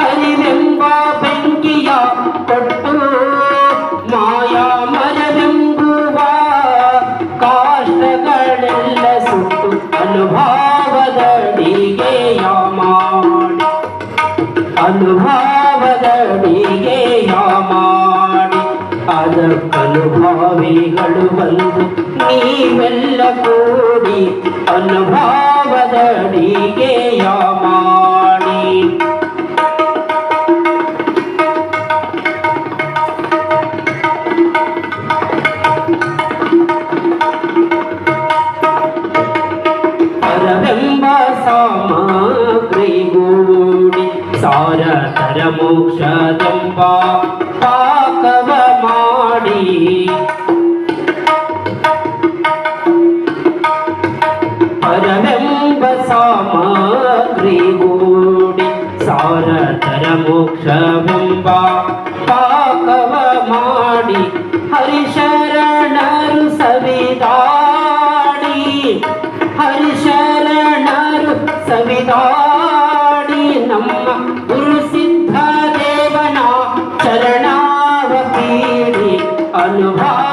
ಅರಿವೆಂಬ ಬೆಂಕಿಯ ಕೊಟ್ಟು ಮಾಯಾ ಮರವೆಂಬುವ ಕಾಷ್ಟಗಳೆಲ್ಲ ಸುಟ್ಟು ಅನುಭವದಡಿಗೆಯ ಮಾಡಿ ಅನುಭವದಡಿಗೆಯ ಮಾಡಿ ಅದಕ್ಕನುಭಾವಿಗಳು ಬಂದು ನೀವೆಲ್ಲ ಕೂಡಿ ಅನುಭವದಡಿಗೆಯ ಮಾಡಿ ಸಾಮಗ್ರಿಗೂಡಿ ಸಾರತರ ಮೋಕ್ಷದೆಂಬ ಪಾಕವ ಮಾಡಿ ಪರವೆಂಬ ಸಾಮಗ್ರಿಗೂಡಿ ಸಾರತರ ಮೋಕ್ಷವೆಂಬ ಪಾಕವ ಮಾಡಿ ಹರಿಶರಣರು ಸವಿದಾಡಿ ಹರಿಶರಣರು ಸವಿದಾಡಿ तेरी अनुभव